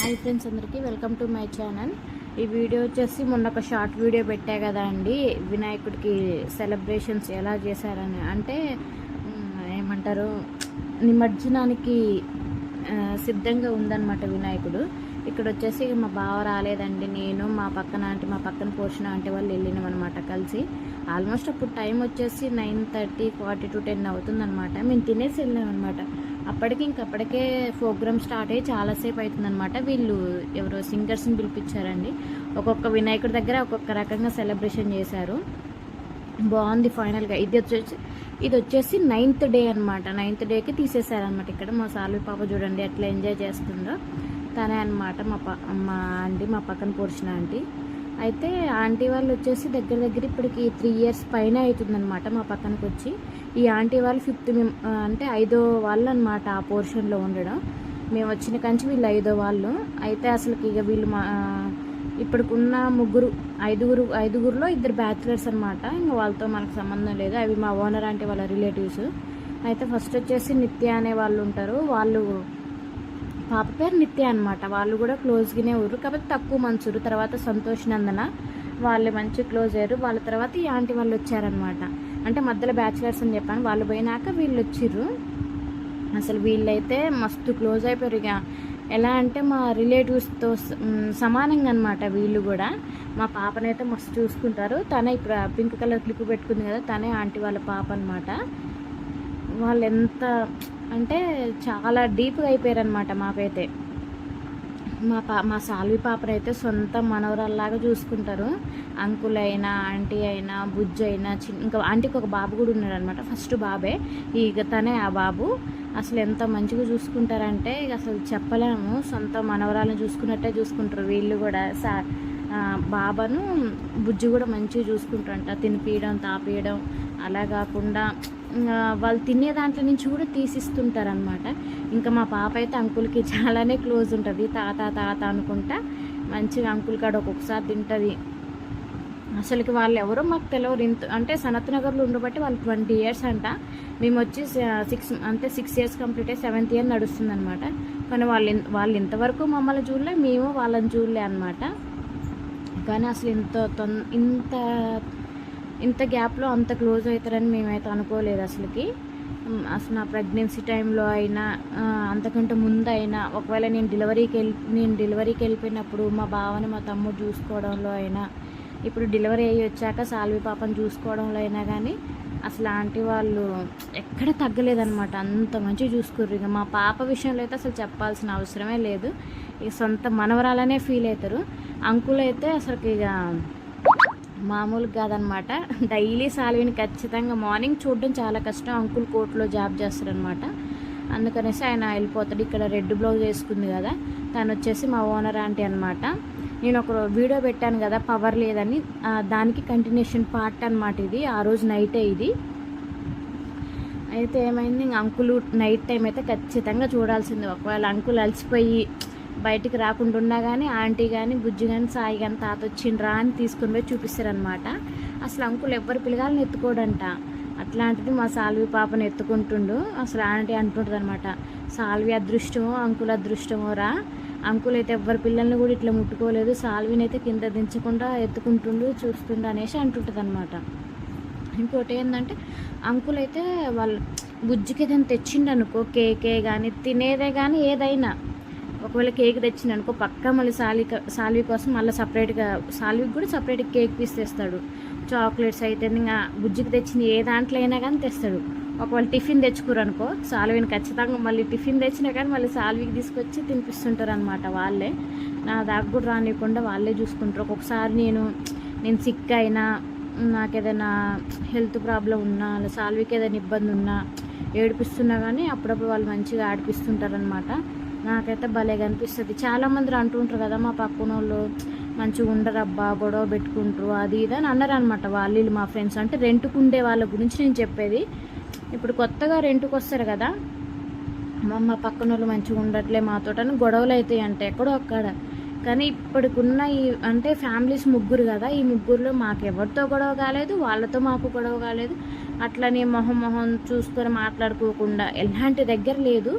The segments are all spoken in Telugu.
హాయ్ ఫ్రెండ్స్ అందరికీ వెల్కమ్ టు మై ఛానల్. ఈ వీడియో వచ్చేసి మొన్న ఒక షార్ట్ వీడియో పెట్టా కదా అండి. వినాయకుడికి సెలబ్రేషన్స్ ఎలా చేశారని. అంటే ఏమంటారు నిమజ్జనానికి సిద్ధంగా ఉందన్నమాట వినాయకుడు. ఇక్కడ వచ్చేసి మా బావ రాలేదండి. నేను మా పక్కన అంటే మా పక్కన పోషణ అంటే వాళ్ళు వెళ్ళినాం అనమాట కలిసి. ఆల్మోస్ట్ అప్పుడు టైం వచ్చేసి nine thirty forty to ten అవుతుందన్నమాట. మేము తినేసి వెళ్ళాం అనమాట అప్పటికి ఇంక అప్పటికే ప్రోగ్రామ్ స్టార్ట్ అయ్యి చాలాసేపు అవుతుందనమాట వీళ్ళు ఎవరో సింగర్స్ని పిలిపించారండి. ఒక్కొక్క వినాయకుడి దగ్గర ఒక్కొక్క రకంగా సెలబ్రేషన్ చేశారు. బాగుంది ఫైనల్గా ఇది వచ్చేసి ఇది వచ్చేసి నైన్త్ డే అనమాట నైన్త్ డేకి తీసేశారనమాట ఇక్కడ మా సాల్వి పాప చూడండి ఎట్లా ఎంజాయ్ చేస్తుందో. తనే అనమాట మా ప మా ఆంటీ మా పక్కన పోర్చిన ఆంటీ. అయితే ఆంటీ వాళ్ళు వచ్చేసి దగ్గర దగ్గర ఇప్పటికి త్రీ ఇయర్స్ పైన అవుతుందనమాట మా పక్కనకి వచ్చి ఈ ఆంటీ వాళ్ళు ఫిఫ్త్ అంటే ఐదో వాళ్ళు అనమాట ఆ పోర్షన్లో ఉండడం. మేము వచ్చిన కంచి వీళ్ళు ఐదో వాళ్ళు. అయితే అసలుకి ఇక వీళ్ళు మా ఇప్పటికున్న ముగ్గురు ఐదుగురు ఐదుగురులో ఇద్దరు బ్యాచులర్స్ అనమాట ఇంకా వాళ్ళతో మనకు సంబంధం లేదు. అవి మా ఓనర్ అంటే వాళ్ళ రిలేటివ్స్ అయితే ఫస్ట్ వచ్చేసి నిత్య అనే వాళ్ళు ఉంటారు. వాళ్ళు పాప పేరు నిత్య అనమాట వాళ్ళు కూడా క్లోజ్గానే ఊరు కాబట్టి తక్కువ మనుషులు తర్వాత సంతోష్ నందన. వాళ్ళు మంచి క్లోజ్ అయ్యారు. వాళ్ళ తర్వాత ఈ ఆంటీ వాళ్ళు వచ్చారనమాట అంటే మధ్యలో బ్యాచిలర్స్ అని చెప్పాను. వాళ్ళు పోయినాక వీళ్ళు వచ్చిర్రు. అసలు వీళ్ళైతే మస్తు క్లోజ్ అయిపోయారు ఇక. ఎలా అంటే మా రిలేటివ్స్తో సమానంగా అనమాట వీళ్ళు కూడా. మా పాపనైతే మస్తు చూసుకుంటారు. తనే ఇప్పుడు పింక్ కలర్ క్లిప్ పెట్టుకుంది కదా తనే ఆంటీ వాళ్ళ పాప అనమాట వాళ్ళు ఎంత అంటే చాలా డీప్గా అయిపోయారు అనమాట మాకైతే. మా పా మా సాల్వి పాపనైతే సొంత మనవరాల్లాగా చూసుకుంటారు. అంకుల్ అయినా ఆంటీ అయినా బుజ్జి అయినా చిన్న ఇంకా ఆంటీకి ఒక బాబు కూడా ఉన్నాడు అనమాట ఫస్ట్ బాబే. ఇక తనే ఆ బాబు. అసలు ఎంత మంచిగా చూసుకుంటారంటే ఇక అసలు చెప్పలేము. సొంత మనవరాలను చూసుకున్నట్టే చూసుకుంటారు. వీళ్ళు కూడా సా బాబాను బుజ్జి కూడా మంచిగా చూసుకుంటారంట. తినిపించడం తాపియడం అలా కాకుండా వాళ్ళు తినే దాంట్లో నుంచి కూడా తీసిస్తుంటారనమాట ఇంకా మా పాప అయితే అంకుల్కి చాలానే క్లోజ్ ఉంటుంది. తాత తాత అనుకుంటా మంచిగా అంకుల్ కాడ ఒక్కొక్కసారి తింటుంది. అసలుకి వాళ్ళు ఎవరో మాకు తెలియరు ఇంత అంటే సనత్ నగర్లో ఉండబట్టి వాళ్ళు ట్వంటీ ఇయర్స్ అంట. మేము వచ్చి సిక్స్ అంటే సిక్స్ ఇయర్స్ కంప్లీట్ అయ్యి సెవెంత్ ఇయర్ నడుస్తుంది అనమాట కానీ వాళ్ళు వాళ్ళు ఇంతవరకు మమ్మల్ని చూడలే మేము వాళ్ళని చూడలే అనమాట కానీ అసలు ఇంత తొన్ ఇంత ఇంత గ్యాప్లో అంత క్లోజ్ అవుతారని మేమైతే అనుకోలేదు అసలుకి. అసలు నా ప్రెగ్నెన్సీ టైంలో అయినా అంతకంటే ముందు అయినా ఒకవేళ నేను డెలివరీకి వెళ్ళి నేను డెలివరీకి వెళ్ళిపోయినప్పుడు మా బావని మా తమ్ముడు చూసుకోవడంలో అయినా ఇప్పుడు డెలివరీ అయ్యి వచ్చాక సాల్వి పాపను చూసుకోవడంలో అయినా కానీ అసలు ఆంటీ వాళ్ళు ఎక్కడ తగ్గలేదన్నమాట. అంత మంచిగా చూసుకోర్రు. ఇక మా పాప విషయంలో అయితే అసలు చెప్పాల్సిన అవసరమే లేదు. ఇక సొంత మనవరాలనే ఫీల్ అవుతారు. అంకుల్ అయితే అసలుకి ఇక మామూలుగా కాదనమాట. డైలీ సాల్విని ఖచ్చితంగా మార్నింగ్ చూడడం చాలా కష్టం. అంకుల్ కోర్టులో జాబ్ చేస్తారనమాట. అందుకనేసి ఆయన వెళ్ళిపోతాడు. ఇక్కడ రెడ్ బ్లౌజ్ వేసుకుంది కదా. తను వచ్చేసి మా ఓనర్ ఆంటీ అనమాట. నేను ఒక వీడియో పెట్టాను కదా పవర్ లేదని. దానికి కంటిన్యూషన్ పార్ట్ అనమాట ఇది. ఆ రోజు నైటే ఇది. అయితే ఏమైంది ఇంక అంకులు నైట్ టైం అయితే ఖచ్చితంగా చూడాల్సింది. ఒకవేళ అంకుల్ అలసిపోయి బయటికి రాకుండా ఉన్నా కానీ ఆంటీ కానీ బుజ్జి కానీ సాయి కానీ తాత వచ్చిండ్రా అని తీసుకుని పోయి చూపిస్తారనమాట అసలు అంకుల్ ఎవ్వరు పిల్లగాలని ఎత్తుకోడంట. అట్లాంటిది మా సాల్వి పాపను ఎత్తుకుంటుండు. అసలు ఆంటీ అంటుంటుంది అనమాట సాల్వి అదృష్టమో అంకుల్ అదృష్టమో రా అంకుల్ అయితే ఎవ్వరి పిల్లల్ని కూడా ఇట్లా ముట్టుకోలేదు. సాల్విని అయితే కింద దించకుండా ఎత్తుకుంటుండు చూస్తుండు అనేసి అంటుంటుంది అనమాట ఇంకోటి ఏంటంటే అంకుల్ అయితే వాళ్ళు బుజ్జికి ఏదైనా తెచ్చిండు అనుకో కేకే కానీ తినేదే కానీ ఏదైనా ఒకవేళ కేక్ తెచ్చింది అనుకో పక్కా మళ్ళీ సాల్వి సాల్వి కోసం మళ్ళీ సపరేట్గా సాల్వికి కూడా సపరేట్గా కేక్ పీస్ తెస్తాడు. చాక్లెట్స్ అయితే ఇంకా బుజ్జికి తెచ్చింది ఏ దాంట్లో అయినా కానీ తెస్తాడు. ఒకవేళ టిఫిన్ తెచ్చుకోరనుకో సాల్విని ఖచ్చితంగా మళ్ళీ టిఫిన్ తెచ్చినా కానీ మళ్ళీ సాల్వికి తీసుకొచ్చి తినిపిస్తుంటారు అనమాట వాళ్ళే. నా దాకా కూడా రానివ్వకుండా వాళ్ళే చూసుకుంటారు. ఒక్కొక్కసారి నేను నేను సిక్ అయినా నాకు ఏదైనా హెల్త్ ప్రాబ్లం ఉన్నా లేదా సాల్వికి ఏదైనా ఇబ్బంది ఉన్నా ఏడిపిస్తున్నా కానీ అప్పుడప్పుడు వాళ్ళు మంచిగా ఆడిపిస్తుంటారనమాట నాకైతే భలేగా అనిపిస్తుంది చాలామంది అంటుంటారు కదా మా పక్కన వాళ్ళు మంచిగా ఉండరబ్బా గొడవ పెట్టుకుంటారు అది ఇది అని అన్నారు అనమాట వాళ్ళు వీళ్ళు మా ఫ్రెండ్స్. అంటే రెంట్కు ఉండే వాళ్ళ గురించి నేను చెప్పేది. ఇప్పుడు కొత్తగా రెంట్కి వస్తారు కదా మా మా పక్కన వాళ్ళు మంచిగా ఉండట్లే మాతో అని గొడవలు అవుతాయి అంటే ఎక్కడో అక్కడ. కానీ ఇప్పటికున్న ఈ అంటే ఫ్యామిలీస్ ముగ్గురు కదా ఈ ముగ్గురులో మాకు ఎవరితో గొడవ కాలేదు వాళ్ళతో మాకు గొడవ కాలేదు. అట్లనే మొహం మొహం చూసుకొని మాట్లాడుకోకుండా ఎలాంటి దగ్గర లేదు.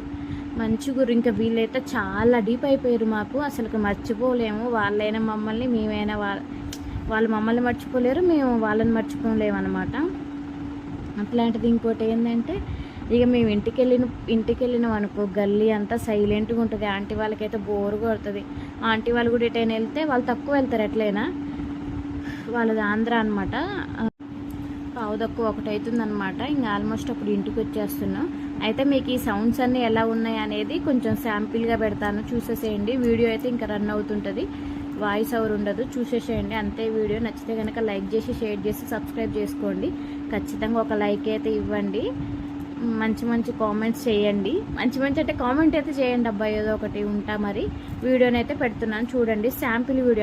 మంచిగురు ఇంకా వీళ్ళైతే చాలా డీప్ అయిపోయారు మాకు. అసలు మర్చిపోలేము. వాళ్ళైనా మమ్మల్ని మేమైనా వాళ్ళ వాళ్ళు మమ్మల్ని మర్చిపోలేరు. మేము వాళ్ళని మర్చిపోలేము అనమాట అట్లాంటిది ఇంకోటి ఏంటంటే ఇక మేము ఇంటికి వెళ్ళిన ఇంటికి వెళ్ళినాం అనుకో గల్లీ అంతా సైలెంట్గా ఉంటుంది. ఆంటీ వాళ్ళకైతే బోర్ కొడుతుంది. ఆంటీ వాళ్ళు కూడా ఎటైనా వెళ్తే వాళ్ళు తక్కువ వెళ్తారు ఎట్లయినా. వాళ్ళది ఆంధ్ర అనమాట పావు తక్కువ ఒకటి అవుతుంది అనమాట ఇంకా ఆల్మోస్ట్ అప్పుడు ఇంటికి వచ్చేస్తున్నాం అయితే మీకు ఈ సౌండ్స్ అన్నీ ఎలా ఉన్నాయి అనేది కొంచెం శాంపిల్గా పెడతాను. చూసేసేయండి. వీడియో అయితే ఇంకా రన్ అవుతుంటుంది. వాయిస్ ఓవర్ ఉండదు. చూసేసేయండి. అంతే వీడియో. నచ్చితే కనుక లైక్ చేసి షేర్ చేసి సబ్స్క్రైబ్ చేసుకోండి. ఖచ్చితంగా ఒక లైక్ అయితే ఇవ్వండి. మంచి మంచి కామెంట్స్ చేయండి. మంచి మంచి అంటే కామెంట్ అయితే చేయండి. అబ్బాయి ఏదో ఒకటి ఉంటా మరి. వీడియోని అయితే పెడుతున్నాను. చూడండి. Sample video